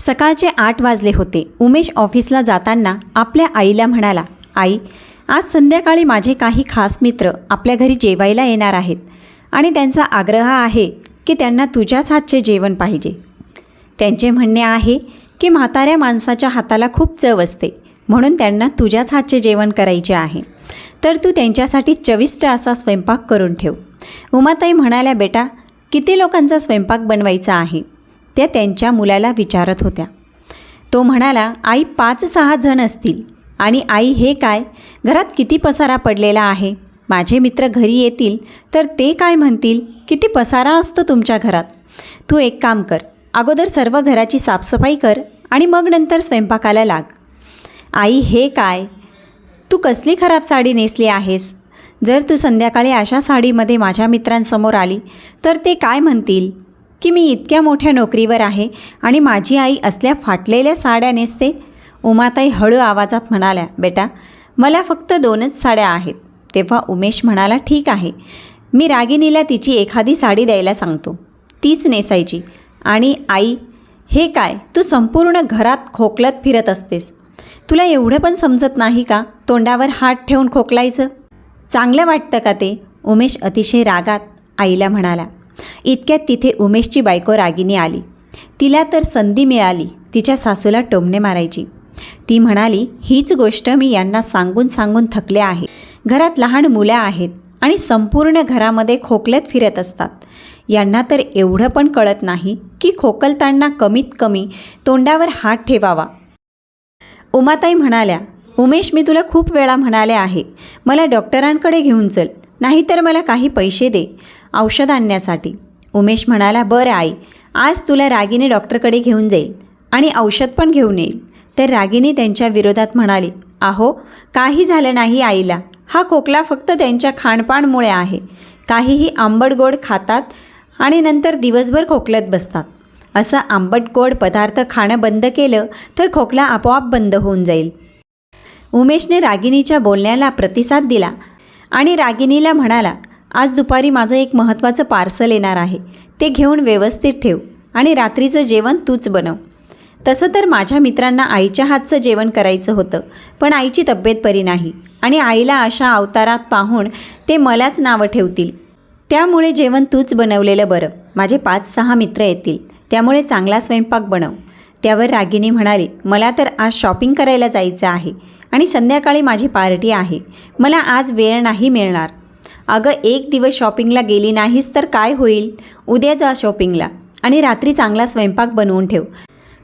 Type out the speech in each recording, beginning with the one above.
सकाळचे आठ वाजले होते. उमेश ऑफिसला जाताना आपल्या आईला म्हणाला आई आज संध्याकाळी माझे काही खास मित्र आपल्या घरी जेवायला येणार आहेत आणि त्यांचा आग्रह आहे की त्यांना तुझ्याच हातचे जेवण पाहिजे. त्यांचे म्हणणे आहे की म्हाताऱ्या माणसाच्या हाताला खूप चव असते म्हणून त्यांना तुझ्याच हातचे जेवण करायचे आहे. तर तू त्यांच्यासाठी चविष्ट असा स्वयंपाक करून ठेव. उमाताई म्हणाल्या बेटा किती लोकांचा स्वयंपाक बनवायचा आहे? त्या त्यांच्या मुलाला विचारत होत्या. तो म्हणाला आई पाच सहा जण असतील. आणि आई हे काय? घरात किती पसारा पडलेला आहे? माझे मित्र घरी येतील तर ते काय म्हणतील? किती पसारा असतो तुमच्या घरात? तू एक काम कर अगोदर सर्व घराची साफसफाई कर आणि मग नंतर स्वयंपाकाला लाग. आई हे काय? तू कसली खराब साडी नेसली आहेस? जर तू संध्याकाळी अशा साडीमध्ये माझ्या मित्रांसमोर आली तर ते काय म्हणतील? की मी इतक्या मोठ्या नोकरीवर आहे आणि माझी आई असल्या फाटलेल्या साड्या नेसते? उमाताई हळू आवाजात म्हणाल्या बेटा मला फक्त दोनच साड्या आहेत. तेव्हा उमेश म्हणाला ठीक आहे. मी रागिनीला तिची एखादी साडी द्यायला सांगतो. तीच नेसायची. आणि आई हे काय? तू संपूर्ण घरात खोकलत फिरत असतेस. तुला एवढं पण समजत नाही का तोंडावर हात ठेवून खोकलायचं? चांगलं वाटतं का ते? उमेश अतिशय रागात आईला म्हणाला इतक्यात तिथे उमेशची बायको रागिनी आली. तिला तर संधी मिळाली तिच्या सासूला टोमणे मारायची. ती म्हणाली हीच गोष्ट मी यांना सांगून सांगून थकले आहे. घरात लहान मुलं आहेत आणि संपूर्ण घरामध्ये खोकलत फिरत असतात. यांना तर एवढं पण कळत नाही की खोकलताना कमीत कमी तोंडावर हात ठेवावा. उमाताई म्हणाल्या उमेश मी तुला खूप वेळा म्हणाले आहे मला डॉक्टरांकडे घेऊन चल नाहीतर मला काही पैसे दे. औषध आणण्यासाठी. उमेश म्हणाला बरं आई आज तुला रागिनी डॉक्टरकडे घेऊन जाईल आणि औषध पण घेऊन येईल. तर रागिनी त्यांच्या विरोधात म्हणाली आहो काही झालं नाही आईला. हा खोकला फक्त त्यांच्या खाणपाणमुळे आहे. काहीही आंबट गोड खातात आणि नंतर दिवसभर खोकलत बसतात. असं आंबट गोड पदार्थ खाणं बंद केलं तर खोकला आपोआप बंद होऊन जाईल. उमेशने रागिनीच्या बोलण्याला प्रतिसाद दिला आणि रागिनीला म्हणाला आज दुपारी माझं एक महत्त्वाचं पार्सल येणार आहे. ते घेऊन व्यवस्थित ठेव आणि रात्रीचं जेवण तूच बनव. तसं तर माझ्या मित्रांना आईच्या हातचं जेवण करायचं होतं पण आईची तब्येत बरी नाही आणि आईला अशा अवतारात पाहून ते मलाच नावं ठेवतील. त्यामुळे जेवण तूच बनवलेलं बरं. माझे पाच सहा मित्र येतील. त्यामुळे चांगला स्वयंपाक बनव. त्यावर रागिनी म्हणाली मला तर आज शॉपिंग करायला जायचं आहे आणि संध्याकाळी माझी पार्टी आहे. मला आज वेळ नाही मिळणार. अगं एक दिवस शॉपिंगला गेली नाहीस तर काय होईल? उद्या जा शॉपिंगला आणि रात्री चांगला स्वयंपाक बनवून ठेव.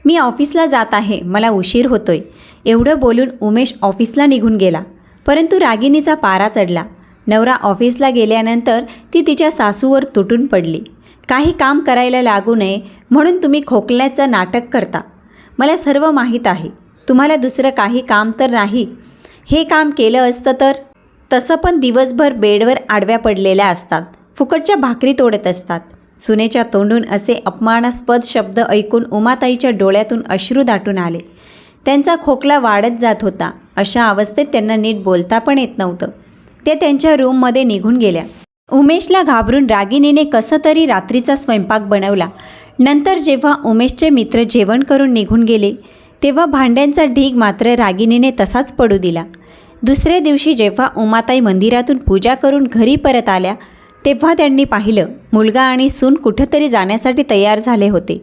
मी ऑफिसला जात आहे मला उशीर होतोय. एवढं बोलून उमेश ऑफिसला निघून गेला. परंतु रागिनीचा पारा चढला. नवरा ऑफिसला गेल्यानंतर ती तिच्या सासूवर तुटून पडली. काही काम करायला लागू नये म्हणून तुम्ही खोकल्याचं नाटक करता. मला सर्व माहीत आहे. तुम्हाला दुसरं काही काम तर नाही. हे काम केलं असतं तर? तसं पण दिवसभर बेडवर आडव्या पडलेल्या असतात. फुकटच्या भाकरी तोडत असतात. सुनेच्या तोंडून असे अपमानास्पद शब्द ऐकून उमाताईच्या डोळ्यातून अश्रू दाटून आले. त्यांचा खोकला वाढत जात होता. अशा अवस्थेत त्यांना नीट बोलता पण येत नव्हतं. ते त्यांच्या रूममध्ये निघून गेल्या. उमेशला घाबरून रागिनीने कसं तरी रात्रीचा स्वयंपाक बनवला. नंतर जेव्हा उमेशचे मित्र जेवण करून निघून गेले तेव्हा भांड्यांचा ढीग मात्र रागिनीने तसाच पडू दिला. दुसऱ्या दिवशी जेव्हा उमाताई मंदिरातून पूजा करून घरी परत आल्या तेव्हा त्यांनी पाहिलं मुलगा आणि सून कुठंतरी जाण्यासाठी तयार झाले होते.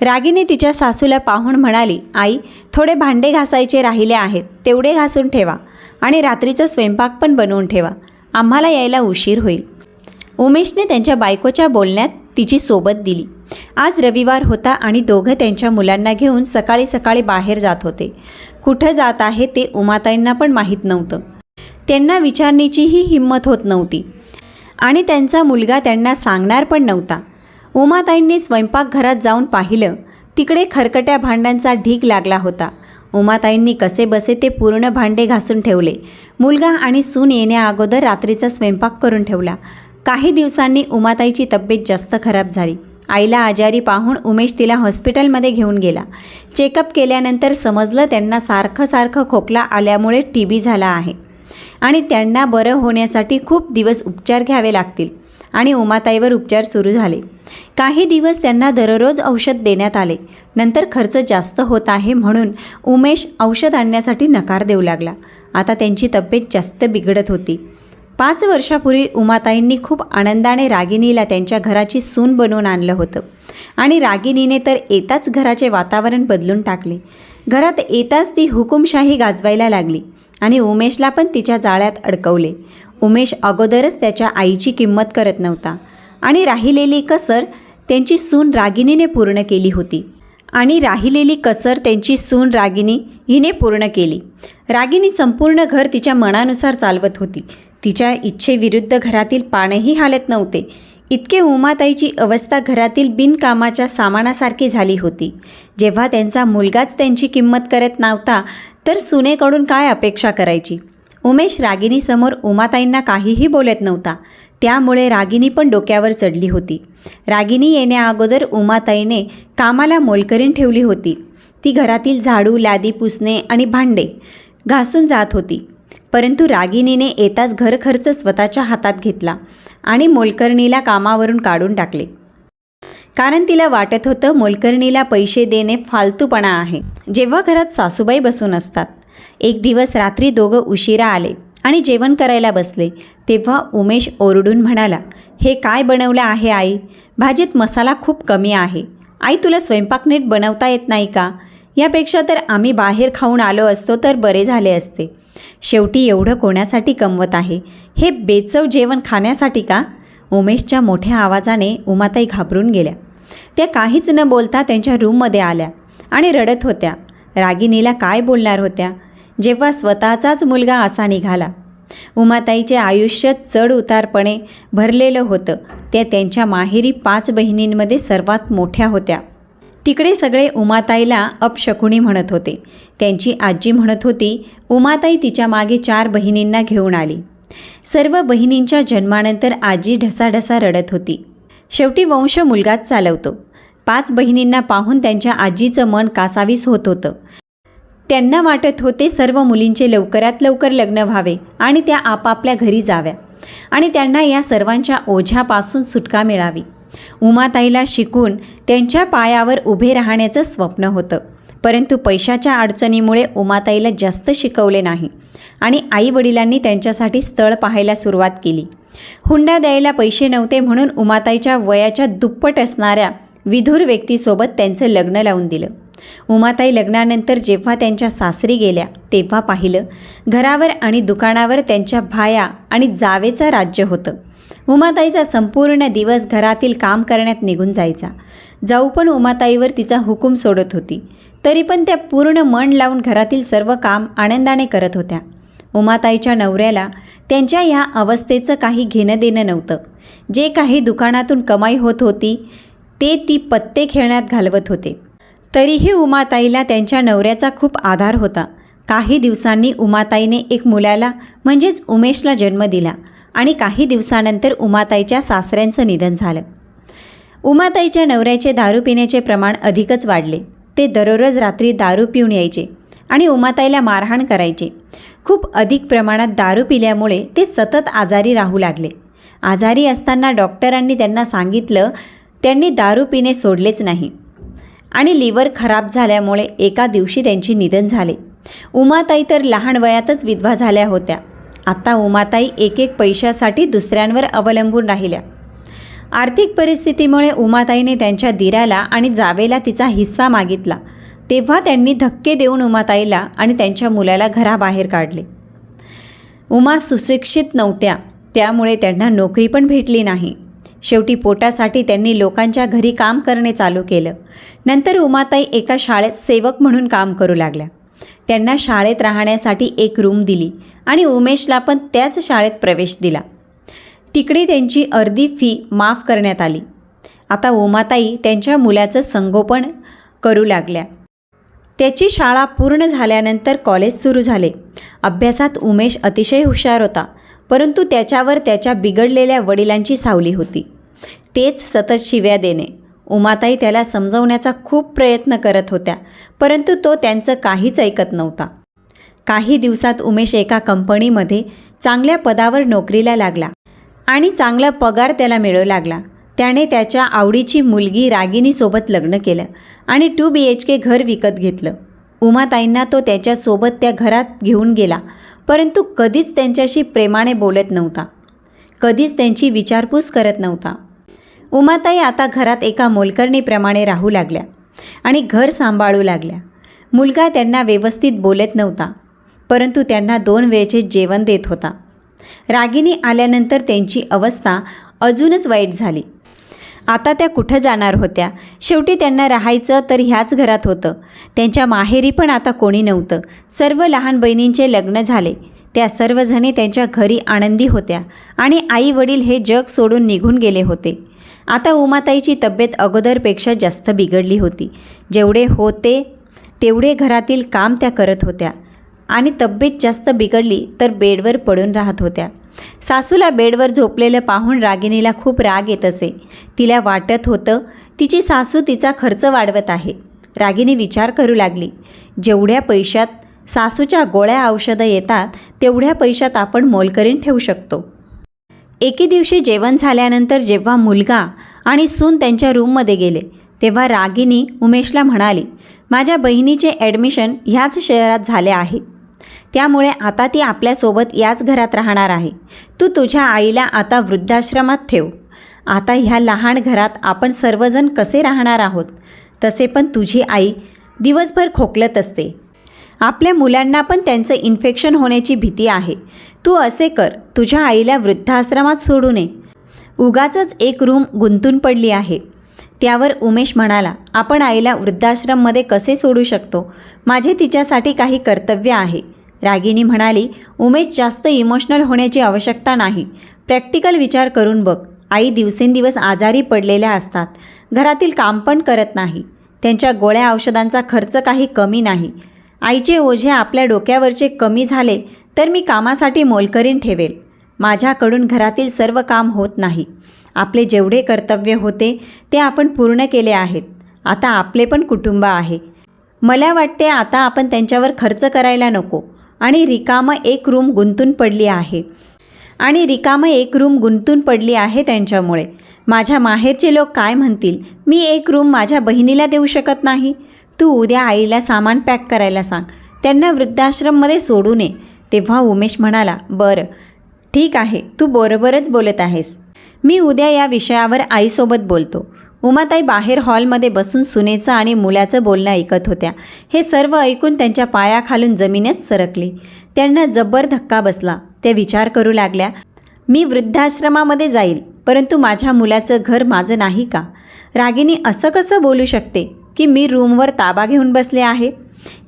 रागीने तिच्या सासूला पाहून म्हणाली आई थोडे भांडे घासायचे राहिले आहेत तेवढे घासून ठेवा आणि रात्रीचा स्वयंपाक पण बनवून ठेवा. आम्हाला यायला उशीर होईल. उमेशने त्यांच्या बायकोच्या बोलण्यात तिची सोबत दिली. आज रविवार होता आणि दोघं त्यांच्या मुलांना घेऊन सकाळी सकाळी बाहेर जात होते. कुठं जात आहे ते उमाताईंना पण माहीत नव्हतं. त्यांना विचारण्याचीही हिंमत होत नव्हती. आणि त्यांचा मुलगा त्यांना सांगणार पण नव्हता. उमाताईंनी स्वयंपाकघरात जाऊन पाहिलं. तिकडे खरकट्या भांड्यांचा ढीग लागला होता. उमाताईंनी कसे बसे ते पूर्ण भांडे घासून ठेवले. मुलगा आणि सून येण्याअगोदर रात्रीचा स्वयंपाक करून ठेवला. काही दिवसांनी उमाताईची तब्येत जास्त खराब झाली. आईला आजारी पाहून उमेश तिला हॉस्पिटलमध्ये घेऊन गेला. चेकअप केल्यानंतर समजलं त्यांना सारखं सारखं खोकला आल्यामुळे टी बी झाला आहे. आणि त्यांना बरं होण्यासाठी खूप दिवस उपचार घ्यावे लागतील आणि उमाताईवर उपचार सुरू झाले. काही दिवस त्यांना दररोज औषध देण्यात आले. नंतर खर्च जास्त होत आहे म्हणून उमेश औषध आणण्यासाठी नकार देऊ लागला. आता त्यांची तब्येत जास्त बिघडत होती. पाच वर्षापूर्वी उमाताईंनी खूप आनंदाने रागिनीला त्यांच्या घराची सून बनवून आणलं होतं. आणि रागिनीने तर येताच घराचे वातावरण बदलून टाकले. घरात येताच ती हुकुमशाही गाजवायला लागली आणि उमेशला पण तिच्या जाळ्यात अडकवले. उमेश अगोदरच त्याच्या आईची किंमत करत नव्हता. आणि राहिलेली कसर त्यांची सून रागिनीने पूर्ण केली होती. आणि राहिलेली कसर त्यांची सून रागिनी हिने पूर्ण केली. रागिनी संपूर्ण घर तिच्या मनानुसार चालवत होती. तिच्या इच्छेविरुद्ध घरातील पाणही हालत नव्हते. इतके उमाताईची अवस्था घरातील बिनकामाच्या सामानासारखी झाली होती. जेव्हा त्यांचा मुलगाच त्यांची किंमत करत नव्हता तर सुनेकडून काय अपेक्षा करायची? उमेश रागिनीसमोर उमाताईंना काहीही बोलत नव्हता. त्यामुळे रागिनी पण डोक्यावर चढली होती. रागिनी येण्याअगोदर उमाताईने कामाला मोलकरीण ठेवली होती. ती घरातील झाडू लादी पुसणे आणि भांडे घासून जात होती. परंतु रागिनीने येताच घरखर्च स्वतःच्या हातात घेतला आणि मोलकर्णीला कामावरून काढून टाकले. कारण तिला वाटत होतं मोलकर्णीला पैसे देणे फालतूपणा आहे. जेव्हा घरात सासूबाई बसून असतात. एक दिवस रात्री दोघं उशिरा आले आणि जेवण करायला बसले. तेव्हा उमेश ओरडून म्हणाला हे काय बनवलं आहे आई? भाजीत मसाला खूप कमी आहे. आई तुला स्वयंपाक नीट बनवता येत नाही का? यापेक्षा तर आम्ही बाहेर खाऊन आलो असतो तर बरे झाले असते. शेवटी एवढं कोणासाठी कमवत आहे? हे बेचव जेवण खाण्यासाठी का? उमेशच्या मोठ्या आवाजाने उमाताई घाबरून गेल्या. त्या काहीच न बोलता त्यांच्या रूममध्ये आल्या आणि रडत होत्या. रागिनीला काय बोलणार होत्या? जेव्हा स्वतःचाच मुलगा असा निघाला. उमाताईचे आयुष्य चढ उतारपणे भरलेलं होतं. त्या त्यांच्या माहेरी पाच बहिणींमध्ये सर्वात मोठ्या होत्या. तिकडे सगळे उमाताईला अपशकुनी म्हणत होते. त्यांची आजी म्हणत होती उमाताई तिच्यामागे चार बहिणींना घेऊन आली. सर्व बहिणींच्या जन्मानंतर आजी ढसाढसा रडत होती. शेवटी वंश मुलगाच चालवतो. पाच बहिणींना पाहून त्यांच्या आजीचं मन कासावीस होत होतं. त्यांना वाटत होते सर्व मुलींचे लवकरात लवकर लग्न व्हावे आणि त्या आपापल्या घरी जाव्या आणि त्यांना या सर्वांच्या ओझ्यापासून सुटका मिळावी. उमाताईला शिकून त्यांच्या पायावर उभे राहण्याचं स्वप्न होतं. परंतु पैशाच्या अडचणीमुळे उमाताईला जास्त शिकवले नाही आणि आईवडिलांनी त्यांच्यासाठी स्थळ पाहायला सुरुवात केली. हुंडा द्यायला पैसे नव्हते म्हणून उमाताईच्या वयाच्या दुप्पट असणाऱ्या विधूर व्यक्तीसोबत त्यांचं लग्न लावून दिलं. उमाताई लग्नानंतर जेव्हा त्यांच्या सासरी गेल्या तेव्हा पाहिलं घरावर आणि दुकानावर त्यांच्या भाया आणि जावेचं राज्य होतं. उमाताईचा संपूर्ण दिवस घरातील काम करण्यात निघून जायचा. जाऊ पण उमाताईवर तिचा हुकूम सोडत होती. तरी पण त्या पूर्ण मन लावून घरातील सर्व काम आनंदाने करत होत्या. उमाताईच्या नवऱ्याला त्यांच्या ह्या अवस्थेचं काही घेणं देणं नव्हतं. जे काही दुकानातून कमाई होत होती ते ती पत्ते खेळण्यात घालवत होते. तरीही उमाताईला त्यांच्या नवऱ्याचा खूप आधार होता. काही दिवसांनी उमाताईने एक मुलाला म्हणजेच उमेशला जन्म दिला. आणि काही दिवसानंतर उमाताईच्या सासऱ्यांचं निधन झालं. उमाताईच्या नवऱ्याचे दारू पिण्याचे प्रमाण अधिकच वाढले. ते दररोज रात्री दारू पिऊन यायचे आणि उमाताईला मारहाण करायचे. खूप अधिक प्रमाणात दारू पिल्यामुळे ते सतत आजारी राहू लागले. आजारी असताना डॉक्टरांनी त्यांना सांगितलं त्यांनी दारू पिणे सोडलेच नाही. आणि लिव्हर खराब झाल्यामुळे एका दिवशी त्यांचे निधन झाले. उमाताई तर लहान वयातच विधवा झाल्या होत्या. आता उमाताई एक एक पैशासाठी दुसऱ्यांवर अवलंबून राहिल्या. आर्थिक परिस्थितीमुळे उमाताईने त्यांच्या दिराला आणि जावेला तिचा हिस्सा मागितला. तेव्हा त्यांनी धक्के देऊन उमाताईला आणि त्यांच्या मुलाला घराबाहेर काढले. उमा सुशिक्षित नव्हत्या त्यामुळे त्यांना नोकरी पण भेटली नाही. शेवटी पोटासाठी त्यांनी लोकांच्या घरी काम करणे चालू केलं. नंतर उमाताई एका शाळेत सेवक म्हणून काम करू लागल्या. त्यांना शाळेत राहण्यासाठी एक रूम दिली आणि उमेशला पण त्याच शाळेत प्रवेश दिला. तिकडे त्यांची अर्धी फी माफ करण्यात आली. आता उमाताई त्यांच्या मुलाचं संगोपन करू लागल्या. त्याची शाळा पूर्ण झाल्यानंतर कॉलेज सुरू झाले. अभ्यासात उमेश अतिशय हुशार होता परंतु त्याच्यावर त्याच्या बिघडलेल्या वडिलांची सावली होती. तेच सतत शिव्या देणे. उमाताई त्याला समजवण्याचा खूप प्रयत्न करत होत्या परंतु तो त्यांचं काहीच ऐकत नव्हता. काही दिवसात उमेश एका कंपनीमध्ये चांगल्या पदावर नोकरीला लागला आणि चांगला पगार त्याला मिळू लागला. त्याने त्याच्या आवडीची मुलगी रागिनीसोबत लग्न केलं आणि टू बी एच के घर विकत घेतलं. उमाताईंना तो त्याच्यासोबत त्या घरात घेऊन गेला परंतु कधीच त्यांच्याशी प्रेमाने बोलत नव्हता. कधीच त्यांची विचारपूस करत नव्हता. उमाताई आता घरात एका मोलकरणीप्रमाणे राहू लागल्या आणि घर सांभाळू लागल्या. मुलगा त्यांना व्यवस्थित बोलत नव्हता परंतु त्यांना दोन वेळचे जेवण देत होता. रागिनी आल्यानंतर त्यांची अवस्था अजूनच वाईट झाली. आता त्या कुठं जाणार होत्या? शेवटी त्यांना राहायचं तर ह्याच घरात होतं. त्यांच्या माहेरी पण आता कोणी नव्हतं. सर्व लहान बहिणींचे लग्न झाले. त्या सर्वजणी त्यांच्या घरी आनंदी होत्या आणि आई वडील हे जग सोडून निघून गेले होते. आता उमाताईची तब्येत अगोदरपेक्षा जास्त बिघडली होती. जेवढे होते तेवढे घरातील काम त्या करत होत्या. आणि तब्येत जास्त बिघडली तर बेडवर पडून राहत होत्या. सासूला बेडवर झोपलेलं पाहून रागिणीला खूप राग येत असे. तिला वाटत होतं तिची सासू तिचा खर्च वाढवत आहे. रागिनी विचार करू लागली. जेवढ्या पैशात सासूच्या गोळ्या औषधं येतात तेवढ्या पैशात आपण मोलकरीण ठेवू शकतो. एके दिवशी जेवण झाल्यानंतर जेव्हा मुलगा आणि सून त्यांच्या रूममध्ये गेले तेव्हा रागिनी उमेशला म्हणाली माझ्या बहिणीचे ॲडमिशन ह्याच शहरात झाले आहे. त्यामुळे आता ती आपल्यासोबत याच घरात राहणार आहे. तू तुझ्या आईला आता वृद्धाश्रमात ठेव. आता ह्या लहान घरात आपण सर्वजण कसे राहणार आहोत? तसे पण तुझी आई दिवसभर खोकलत असते. आपल्या मुलांना पण त्यांचं इन्फेक्शन होण्याची भीती आहे. तू असे कर तुझ्या आईला वृद्धाश्रमात सोडू नये. उगाचच एक रूम गुंतून पडली आहे. त्यावर उमेश म्हणाला आपण आईला वृद्धाश्रममध्ये कसे सोडू शकतो? माझे तिच्यासाठी काही कर्तव्य आहे. रागिनी म्हणाली उमेश जास्त इमोशनल होण्याची आवश्यकता नाही. प्रॅक्टिकल विचार करून बघ. आई दिवसेंदिवस आजारी पडलेल्या असतात. घरातील काम पण करत नाही. त्यांच्या गोळ्या औषधांचा खर्च काही कमी नाही. आईचे ओझे आपल्या डोक्यावरचे कमी झाले तर मी कामासाठी मोलकरीन ठेवेल. माझ्याकडून घरातील सर्व काम होत नाही. आपले जेवढे कर्तव्य होते ते आपण पूर्ण केले आहेत. आता आपले पण कुटुंब आहे. मला वाटते आता आपण त्यांच्यावर खर्च करायला नको. आणि रिकामं एक रूम गुंतून पडली आहे. आणि रिकामं एक रूम गुंतून पडली आहे त्यांच्यामुळे. माझ्या माहेरचे लोक काय म्हणतील? मी एक रूम माझ्या बहिणीला देऊ शकत नाही? तू उद्या आईला सामान पॅक करायला सांग. त्यांना वृद्धाश्रममध्ये सोडू नये. तेव्हा उमेश म्हणाला बरं. ठीक आहे. तू बरोबरच बोलत आहेस. मी उद्या या विषयावर आईसोबत बोलतो. उमाताई बाहेर हॉलमध्ये बसून सुनेचं आणि मुलाचं बोलणं ऐकत होत्या. हे सर्व ऐकून त्यांच्या पायाखालून जमिनीत सरकली. त्यांना जब्बर धक्का बसला. त्या विचार करू लागल्या मी वृद्धाश्रमामध्ये जाईल परंतु माझ्या मुलाचं घर माझं नाही का? रागिनी असं कसं बोलू शकते? की मी रूमवर ताबा घेऊन बसले आहे.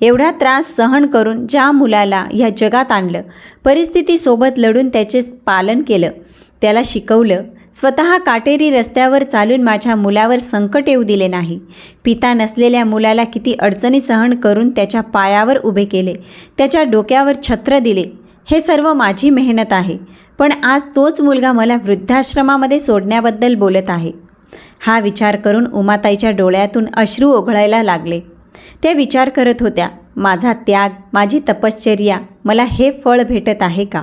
एवढा त्रास सहन करून ज्या मुलाला ह्या जगात आणलं परिस्थितीसोबत लढून त्याचे पालन केलं त्याला शिकवलं स्वतः काटेरी रस्त्यावर चालून माझ्या मुलावर संकट येऊ दिले नाही. पिता नसलेल्या मुलाला किती अडचणी सहन करून त्याच्या पायावर उभे केले त्याच्या डोक्यावर छत्र दिले हे सर्व माझी मेहनत आहे. पण आज तोच मुलगा मला वृद्धाश्रमामध्ये सोडण्याबद्दल बोलत आहे. हा विचार करून उमाताईच्या डोळ्यातून अश्रू ओघळायला लागले. त्या विचार करत होत्या माझा त्याग माझी तपश्चर्या मला हे फळ भेटत आहे का?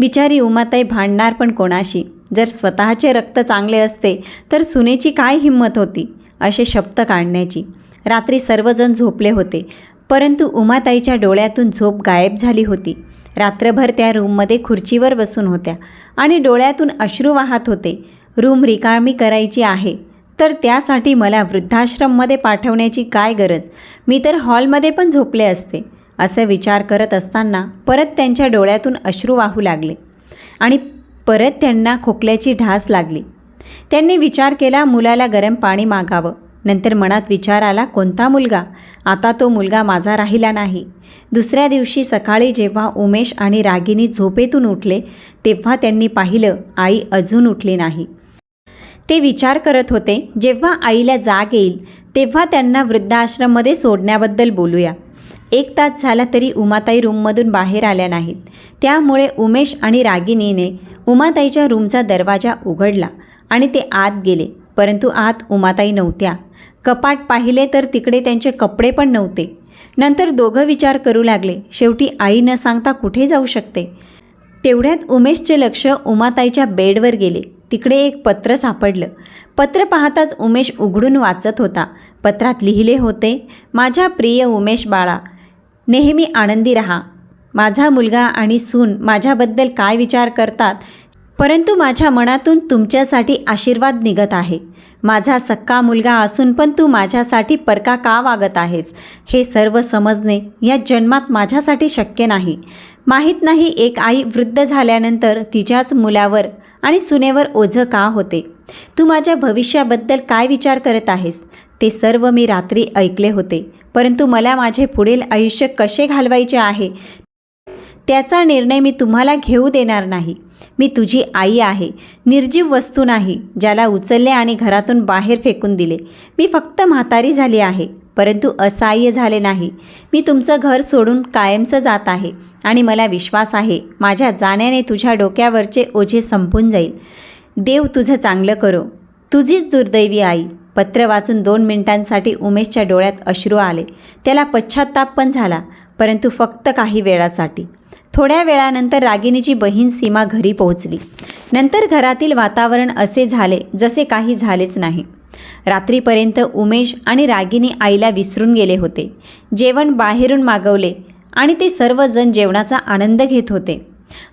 बिचारी उमाताई भांडणार पण कोणाशी? जर स्वतःचे रक्त चांगले असते तर सुनेची काय हिंमत होती? असे शब्द काढण्याची. रात्री सर्वजण झोपले होते परंतु उमाताईच्या डोळ्यातून झोप गायब झाली होती. रात्रभर त्या रूममध्ये खुर्चीवर बसून होत्या आणि डोळ्यातून अश्रू वाहत होते. रूम रिकामी करायची आहे. तर त्यासाठी मला वृद्धाश्रममध्ये पाठवण्याची काय गरज? मी तर हॉलमध्ये पण झोपले असते. असे विचार करत असताना परत त्यांच्या डोळ्यातून अश्रू वाहू लागले आणि परत त्यांना खोकल्याची ढास लागली. त्यांनी विचार केला मुलाला गरम पाणी मागावं. नंतर मनात विचार आला कोणता मुलगा? आता तो मुलगा माझा राहिला नाही. दुसऱ्या दिवशी सकाळी जेव्हा उमेश आणि रागिनी झोपेतून उठले तेव्हा त्यांनी पाहिलं आई अजून उठली नाही. ते विचार करत होते जेव्हा आईला जाग येईल तेव्हा त्यांना वृद्धाश्रममध्ये सोडण्याबद्दल बोलूया. एक तास झाला तरी उमाताई रूममधून बाहेर आल्या नाहीत. त्यामुळे उमेश आणि रागिनीने उमाताईच्या रूमचा दरवाजा उघडला आणि ते आत गेले परंतु आत उमाताई नव्हत्या. कपाट पाहिले तर तिकडे त्यांचे कपडे पण नव्हते. नंतर दोघं विचार करू लागले शेवटी आई न सांगता कुठे जाऊ शकते? तेवढ्यात उमेशचे लक्ष उमाताईच्या बेडवर गेले. तिकडे एक पत्र सापडलं. पत्र पाहताच उमेश उघडून वाचत होता. पत्रात लिहिले होते माझ्या प्रिय उमेश बाळा नेहमी आनंदी रहा. माझा मुलगा आणि सून माझ्याबद्दल काय विचार करतात परंतु माझ्या मनातून तुमच्यासाठी आशीर्वाद निघत आहे. माझा सक्का मुलगा असून पण तू माझ्यासाठी परका का वागत आहेस? हे सर्व समजणे या जन्मात माझ्यासाठी शक्य नाही. माहीत नाही एक आई वृद्ध झाल्यानंतर तिच्याच मुलावर आणि सुनेवर ओझं का होते? तू माझ्या भविष्याबद्दल काय विचार करत आहेस? ते सर्व मी रात्री ऐकले होते. परंतु मला माझे पुढील आयुष्य कसे घालवायचे आहे? त्याचा निर्णय मी तुम्हाला घेऊ देणार नाही. मी तुझी आई आहे. निर्जीव वस्तू नाही ज्याला उचलले आणि घरातून बाहेर फेकून दिले. मी फक्त म्हातारी झाली आहे. परंतु असहाय्य झाले नाही. मी तुमचं घर सोडून कायमचं जात आहे आणि मला विश्वास आहे माझ्या जाण्याने तुझ्या डोक्यावरचे ओझे संपून जाईल. देव तुझं चांगलं करो. तुझीच दुर्दैवी आई. पत्र वाचून दोन मिनिटांसाठी उमेशच्या डोळ्यात अश्रू आले. त्याला पश्चाताप पण झाला परंतु फक्त काही वेळासाठी. थोड्या वेळानंतर रागिणीची बहीण सीमा घरी पोहोचली. नंतर घरातील वातावरण असे झाले जसे काही झालेच नाही. रात्रीपर्यंत उमेश आणि रागिनी आईला विसरून गेले होते. जेवण बाहेरून मागवले आणि ते सर्वजण जेवणाचा आनंद घेत होते.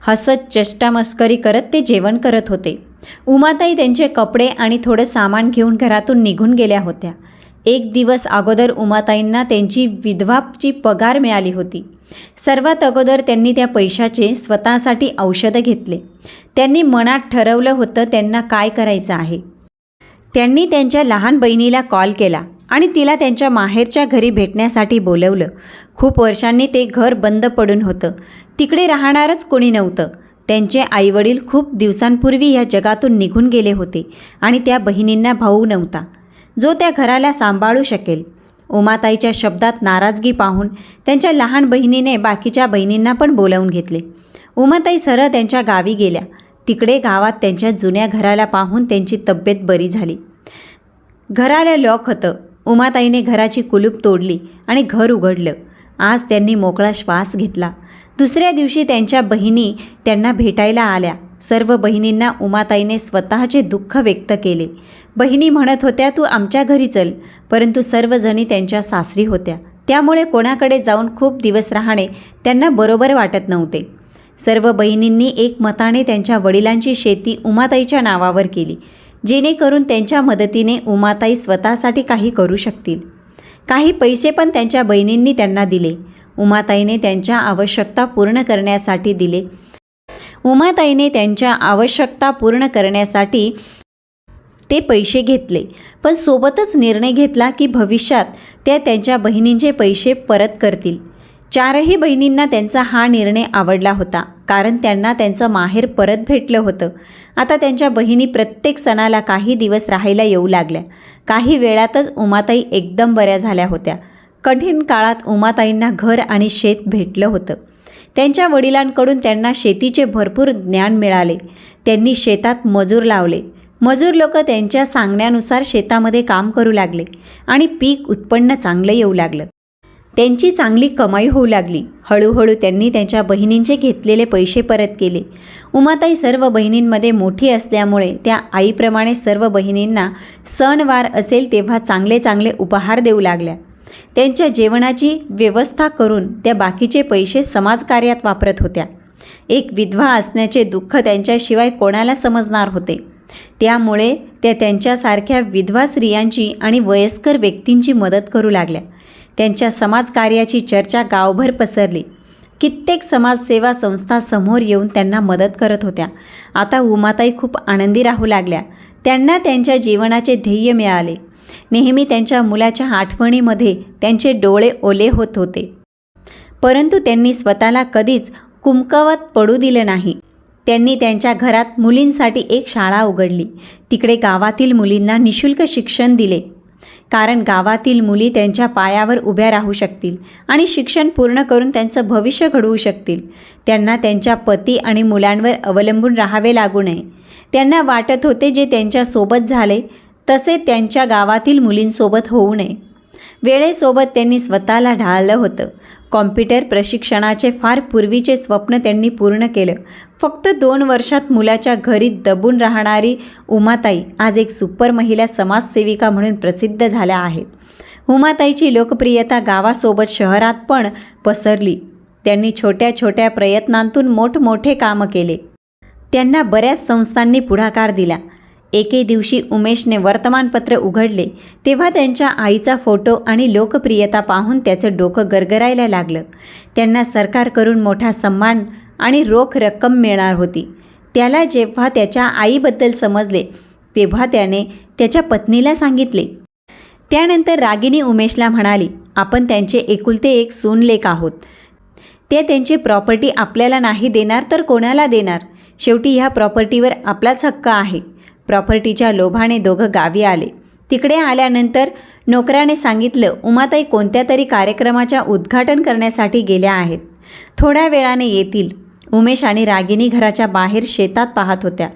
हसत चष्टामस्करी करत ते जेवण करत होते. उमाताई त्यांचे कपडे आणि थोडं सामान घेऊन घरातून निघून गेल्या होत्या. एक दिवस अगोदर उमाताईंना त्यांची विधवाची पगार मिळाली होती. सर्वात अगोदर त्यांनी त्या पैशाचे स्वतःसाठी औषधं घेतले. त्यांनी मनात ठरवलं होतं त्यांना काय करायचं आहे. त्यांनी त्यांच्या लहान बहिणीला कॉल केला आणि तिला त्यांच्या माहेरच्या घरी भेटण्यासाठी बोलवलं. खूप वर्षांनी ते घर बंद पडून होतं. तिकडे राहणारच कोणी नव्हतं. त्यांचे आईवडील खूप दिवसांपूर्वी या जगातून निघून गेले होते आणि त्या बहिणींना भाऊ नव्हता. जो त्या घराला सांभाळू शकेल. उमाताईच्या शब्दात नाराजगी पाहून त्यांच्या लहान बहिणीने बाकीच्या बहिणींना पण बोलावून घेतले. उमाताई सरळ त्यांच्या गावी गेल्या. तिकडे गावात त्यांच्या जुन्या घराला पाहून त्यांची तब्येत बरी झाली. घराला लॉक होतं. उमाताईने घराची कुलूप तोडली आणि घर उघडलं. आज त्यांनी मोकळा श्वास घेतला. दुसऱ्या दिवशी त्यांच्या बहिणी त्यांना भेटायला आल्या. सर्व बहिणींना उमाताईने स्वतःचे दुःख व्यक्त केले. बहिणी म्हणत होत्या तू आमच्या घरी चल. परंतु सर्वजणी त्यांच्या सासरी होत्या. त्यामुळे कोणाकडे जाऊन खूप दिवस राहणे त्यांना बरोबर वाटत नव्हते. सर्व बहिणींनी एकमताने त्यांच्या वडिलांची शेती उमाताईच्या नावावर केली जेणेकरून त्यांच्या मदतीने उमाताई स्वतःसाठी काही करू शकतील. काही पैसे पण त्यांच्या बहिणींनी त्यांना दिले. उमाताईने त्यांच्या आवश्यकता पूर्ण करण्यासाठी दिले. उमाताईने त्यांच्या आवश्यकता पूर्ण करण्यासाठी ते पैसे घेतले पण सोबतच निर्णय घेतला की भविष्यात त्या त्यांच्या बहिणींचे पैसे परत करतील. चारही बहिणींना त्यांचा हा निर्णय आवडला होता कारण त्यांना त्यांचं माहेर परत भेटलं होतं. आता त्यांच्या बहिणी प्रत्येक सणाला काही दिवस राहायला येऊ लागल्या. काही वेळातच उमाताई एकदम बऱ्या झाल्या होत्या. कठीण काळात उमाताईंना घर आणि शेत भेटलं होतं. त्यांच्या वडिलांकडून त्यांना शेतीचे भरपूर ज्ञान मिळाले. त्यांनी शेतात मजूर लावले. मजूर लोक त्यांच्या सांगण्यानुसार शेतामध्ये काम करू लागले आणि पीक उत्पन्न चांगलं येऊ लागलं. त्यांची चांगली कमाई होऊ लागली. हळूहळू त्यांनी त्यांच्या बहिणींचे घेतलेले पैसे परत केले. उमाताई सर्व बहिणींमध्ये मोठी असल्यामुळे त्या आईप्रमाणे सर्व बहिणींना सणवार असेल तेव्हा चांगले चांगले उपहार देऊ लागल्या. त्यांच्या जेवणाची व्यवस्था करून त्या बाकीचे पैसे समाजकार्यात वापरत होत्या. एक विधवा असण्याचे दुःख त्यांच्याशिवाय कोणाला समजणार होते. त्यामुळे त्या त्यांच्यासारख्या विधवा स्त्रियांची आणि वयस्कर व्यक्तींची मदत करू लागल्या. त्यांच्या समाजकार्याची चर्चा गावभर पसरली. कित्येक समाजसेवा संस्था समोर येऊन त्यांना मदत करत होत्या. आता उमाताई खूप आनंदी राहू लागल्या. त्यांना त्यांच्या जीवनाचे ध्येय मिळाले. नेहमी त्यांच्या मुलाच्या आठवणीमध्ये त्यांचे डोळे ओले होत होते. परंतु त्यांनी स्वतःला कधीच कुमकवत पडू दिलं नाही. त्यांनी त्यांच्या घरात मुलींसाठी एक शाळा उघडली. तिकडे गावातील मुलींना निशुल्क शिक्षण दिले. कारण गावातील मुली त्यांच्या पायावर उभ्या राहू शकतील आणि शिक्षण पूर्ण करून त्यांचं भविष्य घडवू शकतील. त्यांना त्यांच्या पती आणि मुलांवर अवलंबून राहावे लागू नये. त्यांना वाटत होते जे त्यांच्यासोबत झाले तसे त्यांच्या गावातील मुलींसोबत होऊ नये. वेळेसोबत त्यांनी स्वतःला ढाळलं होतं. कॉम्प्युटर प्रशिक्षणाचे फार पूर्वीचे स्वप्न त्यांनी पूर्ण केलं. फक्त दोन वर्षात मुलाच्या घरी दबून राहणारी उमाताई आज एक सुपर महिला समाजसेविका म्हणून प्रसिद्ध झाल्या आहेत. उमाताईची लोकप्रियता गावासोबत शहरात पण पसरली. त्यांनी छोट्या छोट्या प्रयत्नांतून मोठमोठे कामं केले. त्यांना बऱ्याच संस्थांनी पुढाकार दिला. एके दिवशी उमेशने वर्तमानपत्र उघडले तेव्हा त्यांच्या आईचा फोटो आणि लोकप्रियता पाहून त्याचं डोकं गरगरायला लागलं. त्यांना सरकारकडून मोठा सन्मान आणि रोख रक्कम मिळणार होती. त्याला जेव्हा त्याच्या आईबद्दल समजले तेव्हा त्याने त्याच्या पत्नीला सांगितले. त्यानंतर रागिनी उमेशला म्हणाली आपण त्यांचे एकुलते एक सूनलेख आहोत. ते त्यांची प्रॉपर्टी आपल्याला नाही देणार तर कोणाला देणार? शेवटी ह्या प्रॉपर्टीवर आपलाच हक्क आहे. प्रॉपर्टीच्या लोभाने दोघं गावी आले. तिकडे आल्यानंतर नोकऱ्याने सांगितलं उमाताई कोणत्या तरी कार्यक्रमाच्या उद्घाटन करण्यासाठी गेल्या आहेत. थोड्या वेळाने येतील. उमेश आणि रागिनी घराच्या बाहेर शेतात पाहत होत्या.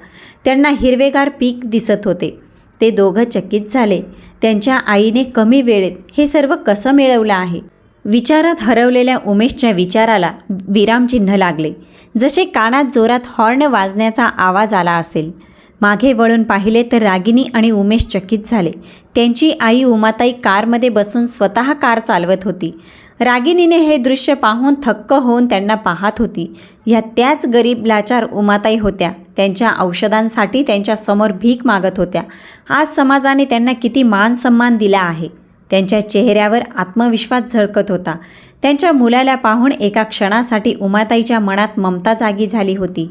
त्यांना हिरवेगार पीक दिसत होते. ते दोघं चकित झाले. त्यांच्या आईने कमी वेळेत हे सर्व कसं मिळवलं आहे? विचारात हरवलेल्या उमेशच्या विचाराला विरामचिन्ह लागले. जसे कानात जोरात हॉर्न वाजण्याचा आवाज आला असेल. मागे वळून पाहिले तर रागिनी आणि उमेश चकित झाले. त्यांची आई उमाताई कारमध्ये बसून स्वतः कार चालवत होती. रागिनीने हे दृश्य पाहून थक्क होऊन त्यांना पाहत होती. ह्या त्याच गरीब लाचार उमाताई होत्या. त्यांच्या औषधांसाठी त्यांच्यासमोर भीक मागत होत्या. आज समाजाने त्यांना किती मान सन्मान दिला आहे. त्यांच्या चेहऱ्यावर आत्मविश्वास झळकत होता. त्यांच्या मुलाला पाहून एका क्षणासाठी उमाताईच्या मनात ममता जागी झाली होती.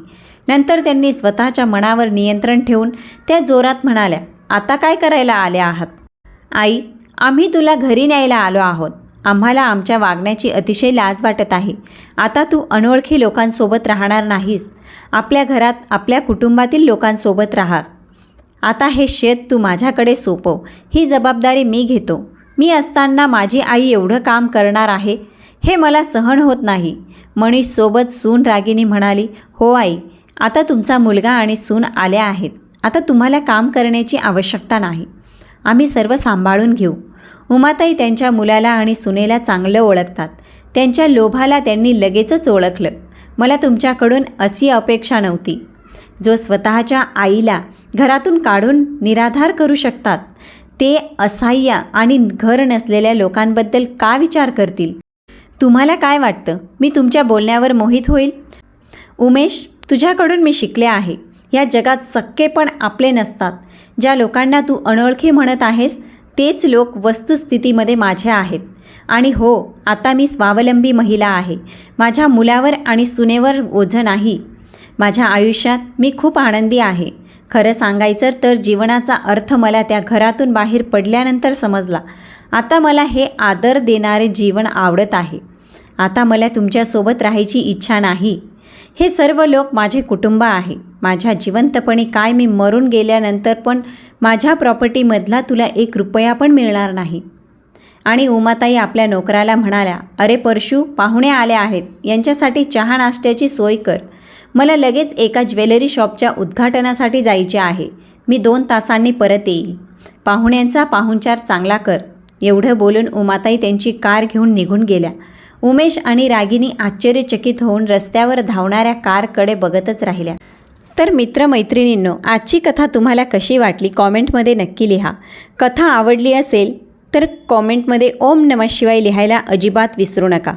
नंतर त्यांनी स्वतःच्या मनावर नियंत्रण ठेवून त्या जोरात म्हणाल्या आता काय करायला आल्या आहात? आई आम्ही तुला घरी न्यायला आलो आहोत. आम्हाला आमच्या वागण्याची अतिशय लाज वाटत आहे. आता तू अनोळखी लोकांसोबत राहणार नाहीस. आपल्या घरात आपल्या कुटुंबातील लोकांसोबत राहा. आता हे शेत तू माझ्याकडे सोपव. ही जबाबदारी मी घेतो. मी असताना माझी आई एवढं काम करणार आहे? हे मला सहन होत नाही. मनीषसोबत सून रागिनी म्हणाली हो आई आता तुमचा मुलगा आणि सून आल्या आहेत. आता तुम्हाला काम करण्याची आवश्यकता नाही. आम्ही सर्व सांभाळून घेऊ. उमाताई त्यांच्या मुलाला आणि सुनेला चांगलं ओळखतात. त्यांच्या लोभाला त्यांनी लगेचच ओळखलं. मला तुमच्याकडून अशी अपेक्षा नव्हती. जो स्वतःच्या आईला घरातून काढून निराधार करू शकतात ते असहाय्य आणि घर नसलेल्या लोकांबद्दल का विचार करतील? तुम्हाला काय वाटतं? मी तुमच्या बोलण्यावर मोहित होईल? उमेश तुझ्याकडून मी शिकले आहे. या जगात सक्के पण आपले नसतात. ज्या लोकांना तू अनोळखी म्हणत आहेस तेच लोक वस्तुस्थितीमध्ये माझे आहेत. आणि हो आता मी स्वावलंबी महिला आहे. माझ्या मुलावर आणि सुनेवर ओझं नाही. माझ्या आयुष्यात मी खूप आनंदी आहे. खरं सांगायचं तर जीवनाचा अर्थ मला त्या घरातून बाहेर पडल्यानंतर समजला. आता मला हे आदर देणारे जीवन आवडत आहे. आता मला तुमच्यासोबत राहायची इच्छा नाही. हे सर्व लोक माझे कुटुंब आहे. माझ्या जिवंतपणी काय मी मरून गेल्यानंतर पण माझ्या प्रॉपर्टीमधला तुला एक रुपया पण मिळणार नाही. आणि उमाताई आपल्या नोकराला म्हणाल्या अरे परशू पाहुणे आले आहेत. यांच्यासाठी चहा नाश्त्याची सोय कर. मला लगेच एका ज्वेलरी शॉपच्या उद्घाटनासाठी जायचे आहे. मी दोन तासांनी परत येईल. पाहुण्यांचा पाहुणचार चांगला कर. एवढं बोलून उमाताई त्यांची कार घेऊन निघून गेल्या. उमेश आणि रागिनी आश्चर्यचकित होऊन रस्त्यावर धावणाऱ्या कारकडे बघतच राहिल्या. तर मित्रमैत्रिणींनो आजची कथा तुम्हाला कशी वाटली? कॉमेंटमध्ये नक्की लिहा. कथा आवडली असेल तर कॉमेंटमध्ये ओम नमः शिवाय लिहायला अजिबात विसरू नका.